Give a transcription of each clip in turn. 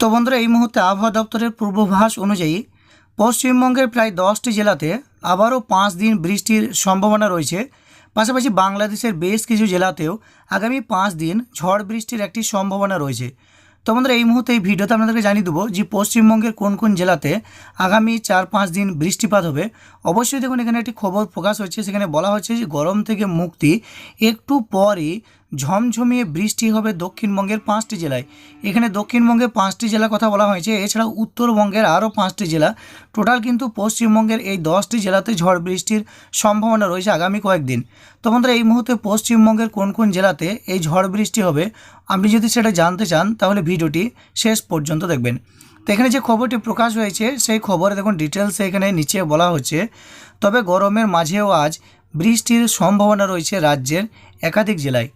তো বন্ধুরা এই মুহূর্তে আবহাওয়া দপ্তরের পূর্বাভাস অনুযায়ী পশ্চিমবঙ্গের প্রায় দশটি জেলাতে আবারও পাঁচ দিন বৃষ্টির সম্ভাবনা রয়েছে। পাশাপাশি বাংলাদেশের বেশ কিছু জেলাতেও আগামী পাঁচ দিন ঝড় বৃষ্টির একটি সম্ভাবনা রয়েছে। তো বন্ধুরা এই মুহূর্তে এই ভিডিওতে আপনাদেরকে জানিয়ে দেবো যে পশ্চিমবঙ্গের কোন কোন জেলাতে আগামী চার পাঁচ দিন বৃষ্টিপাত হবে। অবশ্যই দেখুন, এখানে একটি খবর প্রকাশ হচ্ছে। সেখানে বলা হচ্ছে যে গরম থেকে মুক্তি একটু পরই ঝমঝমিয়ে বৃষ্টি হবে দক্ষিণবঙ্গের পাঁচটি জেলায়। এখানে দক্ষিণবঙ্গে পাঁচটি জেলার কথা বলা হয়েছে। এছাড়া উত্তরবঙ্গের আরও পাঁচটি জেলা। টোটাল কিন্তু পশ্চিমবঙ্গের এই দশটি জেলাতে ঝড় বৃষ্টির সম্ভাবনা রয়েছে আগামী কয়েকদিন। তো বন্ধুরা, এই মুহূর্তে পশ্চিমবঙ্গের কোন কোন জেলাতে এই ঝড় বৃষ্টি হবে, আপনি যদি সেটা জানতে চান, তাহলে ভিডিওটি শেষ পর্যন্ত দেখবেন। তো এখানে যে খবরটি প্রকাশ হয়েছে, সেই খবরে দেখুন ডিটেলসে এখানে নিচে বলা হচ্ছে। তবে গরমের মাঝেও আজ বৃষ্টির সম্ভাবনা রয়েছে রাজ্যের একাধিক জেলায়।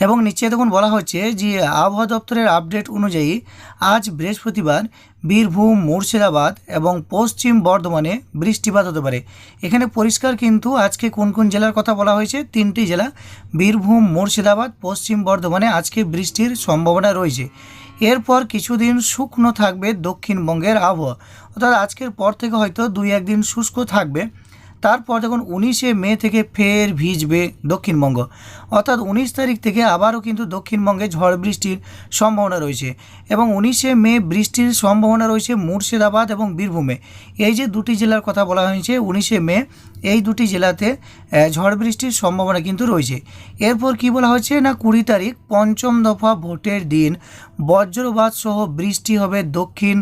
এবং নিচে দেখুন বলা হচ্ছে যে আবহাওয়া দপ্তরের আপডেট অনুযায়ী আজ বৃহস্পতিবার বীরভূম, মুর্শিদাবাদ এবং পশ্চিম বর্ধমানে বৃষ্টিপাত হতে পারে। এখানে পরিষ্কার কিন্তু আজকে কোন কোন জেলার কথা বলা হয়েছে? তিনটি জেলা, বীরভূম, মুর্শিদাবাদ, পশ্চিম বর্ধমানে আজকে বৃষ্টির সম্ভাবনা রয়েছে। এরপর কিছুদিন শুকনো থাকবে দক্ষিণবঙ্গের আবহাওয়া। অর্থাৎ আজকের পর থেকে হয়তো দুই একদিন শুষ্ক থাকবে। তারপর দেখুন উনিশে মে থেকে ফের ভিজবে দক্ষিণবঙ্গ। অর্থাৎ উনিশ তারিখ থেকে আবারও কিন্তু দক্ষিণবঙ্গে ঝড় বৃষ্টির সম্ভাবনা রয়েছে এবং উনিশে মে বৃষ্টির সম্ভাবনা রয়েছে মুর্শিদাবাদ এবং বীরভূমে। এই যে দুটি জেলার কথা বলা হয়েছে, উনিশে মে এই দুটি জেলাতে ঝড় বৃষ্টির সম্ভাবনা কিন্তু রয়েছে। এরপর কি বলা হচ্ছে না কুড়ি তারিখ পঞ্চম দফা ভোটের দিন। বজ্রপাত সহ বৃষ্টি হবে দক্ষিণ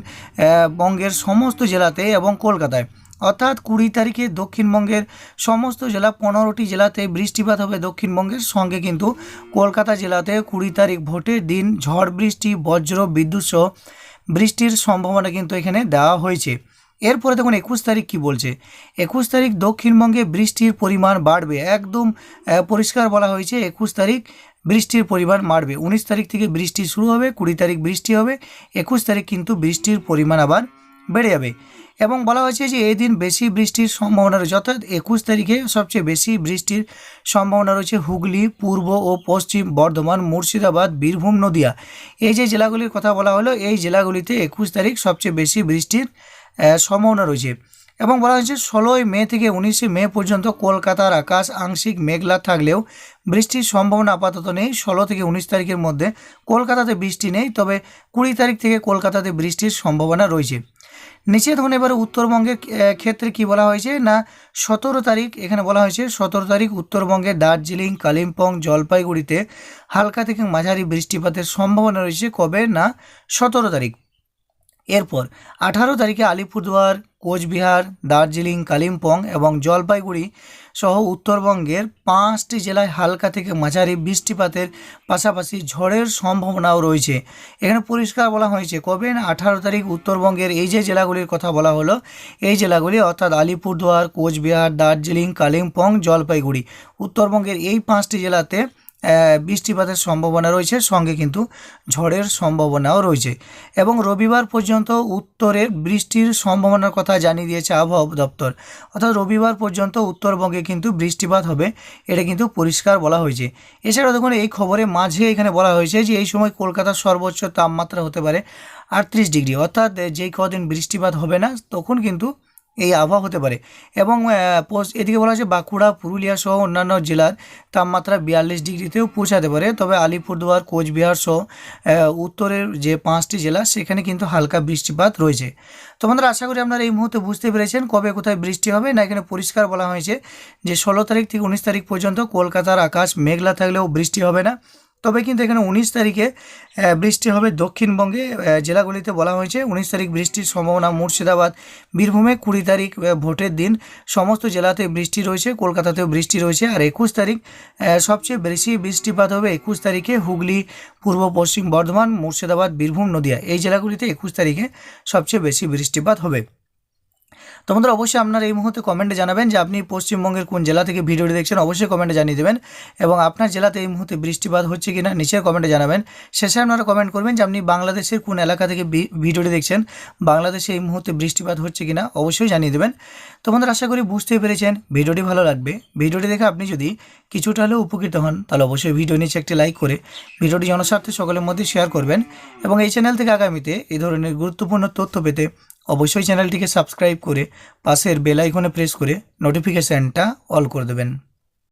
বঙ্গের সমস্ত জেলাতে এবং কলকাতায়। অর্থাৎ কুড়ি তারিখে দক্ষিণবঙ্গের সমস্ত জেলা, পনেরোটি জেলাতে বৃষ্টিপাত হবে দক্ষিণবঙ্গের সঙ্গে কিন্তু কলকাতা জেলাতে কুড়ি তারিখ ভোটের দিন ঝড় বৃষ্টি, বজ্র, বিদ্যুৎ সহ বৃষ্টির সম্ভাবনা কিন্তু এখানে দেওয়া হয়েছে। এরপরে দেখুন একুশ তারিখ কি বলছে। একুশ তারিখ দক্ষিণবঙ্গে বৃষ্টির পরিমাণ বাড়বে। একদম পরিষ্কার বলা হয়েছে একুশ তারিখ বৃষ্টির পরিমাণ বাড়বে। উনিশ তারিখ থেকে বৃষ্টি শুরু হবে, কুড়ি তারিখ বৃষ্টি হবে, একুশ তারিখ কিন্তু বৃষ্টির পরিমাণ আবার বেড়ে যাবে। এবং বলা হয়েছে যে এই দিন বেশি বৃষ্টির সম্ভাবনা রয়েছে। অর্থাৎ একুশ তারিখে সবচেয়ে বেশি বৃষ্টির সম্ভাবনা রয়েছে হুগলি, পূর্ব ও পশ্চিম বর্ধমান, মুর্শিদাবাদ, বীরভূম, নদিয়া। এই যে জেলাগুলির কথা বলা হলো, এই জেলাগুলিতে একুশ তারিখ সবচেয়ে বেশি বৃষ্টির সম্ভাবনা রয়েছে। এবং বলা হয়েছে ষোলোই মে থেকে উনিশে মে পর্যন্ত কলকাতার আকাশ আংশিক মেঘলা থাকলেও বৃষ্টির সম্ভাবনা আপাতত নেই। ষোলো থেকে উনিশ তারিখের মধ্যে কলকাতাতে বৃষ্টি নেই, তবে কুড়ি তারিখ থেকে কলকাতাতে বৃষ্টির সম্ভাবনা রয়েছে। নিচে ধরুন এবারে উত্তরবঙ্গের ক্ষেত্রে কি বলা হয়েছে না সতেরো তারিখ, এখানে বলা হয়েছে সতেরো তারিখ উত্তরবঙ্গে দার্জিলিং, কালিম্পং, জলপাইগুড়িতে হালকা থেকে মাঝারি বৃষ্টিপাতের সম্ভাবনা রয়েছে। কবে না সতেরো তারিখ? এরপর আঠারো তারিখে আলিপুরদুয়ার, কোচবিহার, দার্জিলিং, কালিম্পং এবং জলপাইগুড়ি সহ উত্তরবঙ্গের পাঁচটি জেলায় হালকা থেকে মাঝারি বৃষ্টিপাতের পাশাপাশি ঝড়ের সম্ভাবনাও রয়েছে। এখানে পরিষ্কার বলা হয়েছে, কবে না আঠারো তারিখ উত্তরবঙ্গের এই যে জেলাগুলির কথা বলা হলো, এই জেলাগুলি অর্থাৎ আলিপুরদুয়ার, কোচবিহার, দার্জিলিং, কালিম্পং, জলপাইগুড়ি, উত্তরবঙ্গের এই পাঁচটি জেলাতে বৃষ্টিপাতের সম্ভাবনা রয়েছে, সঙ্গে কিন্তু ঝড়ের সম্ভাবনাও রয়েছে। এবং রবিবার পর্যন্ত উত্তরের বৃষ্টির সম্ভাবনার কথা জানিয়ে দিয়েছে আবহাওয়া দপ্তর। অর্থাৎ রবিবার পর্যন্ত উত্তরবঙ্গে কিন্তু বৃষ্টিপাত হবে, এটা কিন্তু পরিষ্কার বলা হয়েছে। এছাড়াও দেখুন, এই খবরে মাঝে এখানে বলা হয়েছে যে, এই সময় কলকাতার সর্বোচ্চ তাপমাত্রা হতে পারে আটত্রিশ ডিগ্রি। অর্থাৎ যেই কদিন বৃষ্টিপাত হবে না, তখন কিন্তু এই আবহাওয়া হতে পারে। এবং এদিকে বলা হচ্ছে বাঁকুড়া, পুরুলিয়া সহ অন্যান্য জেলার তাপমাত্রা বিয়াল্লিশ ডিগ্রিতেও পৌঁছাতে পারে। তবে আলিপুরদুয়ার, কোচবিহার সহ উত্তরের যে পাঁচটি জেলা, সেখানে কিন্তু হালকা বৃষ্টিপাত রয়েছে। তো বন্ধুরা, আশা করি আপনারা এই মুহূর্তে বুঝতে পেরেছেন কবে কোথায় বৃষ্টি হবে। না, এখানে পরিষ্কার বলা হয়েছে যে ষোলো তারিখ থেকে উনিশ তারিখ পর্যন্ত কলকাতার আকাশ মেঘলা থাকলেও বৃষ্টি হবে না। তবে কিন্তু এখানে উনিশ তারিখে বৃষ্টি হবে দক্ষিণবঙ্গে জেলাগুলিতে বলা হয়েছে। উনিশ তারিখ বৃষ্টির সম্ভাবনা মুর্শিদাবাদ, বীরভূমে কুড়ি তারিখ ভোটের দিন। সমস্ত জেলাতে বৃষ্টি রয়েছে, কলকাতাতেও বৃষ্টি রয়েছে। আর একুশ তারিখ সবচেয়ে বেশি বৃষ্টিপাত হবে একুশ তারিখে হুগলি, পূর্ব পশ্চিম বর্ধমান, মুর্শিদাবাদ, বীরভূম, নদিয়া। এই জেলাগুলিতে একুশ তারিখে সবচেয়ে বেশি বৃষ্টিপাত হবে। তো বন্ধুরা অবশ্যই আপনারা এই মুহূর্তে কমেন্টে জানাবেন যে আপনি পশ্চিমবঙ্গের কোন জেলা থেকে ভিডিওটি দেখছেন, অবশ্যই কমেন্টে জানিয়ে দেবেন। এবং আপনার জেলাতে এই মুহূর্তে বৃষ্টিপাত হচ্ছে কিনা নিচের কমেন্টে জানাবেন। শেষে আপনারা কমেন্ট করবেন যে আপনি বাংলাদেশের কোন এলাকা থেকে ভিডিওটি দেখছেন, বাংলাদেশে এই মুহূর্তে বৃষ্টিপাত হচ্ছে কিনা অবশ্যই জানিয়ে দেবেন। তো বন্ধুরা আশা করি বুঝতে পেরেছেন, ভিডিওটি ভালো লাগবে। ভিডিওটি দেখে আপনি যদি কিছুটা হলেও উপকৃত হন, তাহলে অবশ্যই ভিডিও নিচে একটি লাইক করে ভিডিওটি জনস্বার্থে সকলের মধ্যে শেয়ার করবেন। এবং এই চ্যানেল থেকে আগামীতে এই ধরনের গুরুত্বপূর্ণ তথ্য পেতে অবশ্যই চ্যানেলটিকে সাবস্ক্রাইব করে পাশের বেল প্রেস করে নোটিফিকেশানটা অল করে দেবেন।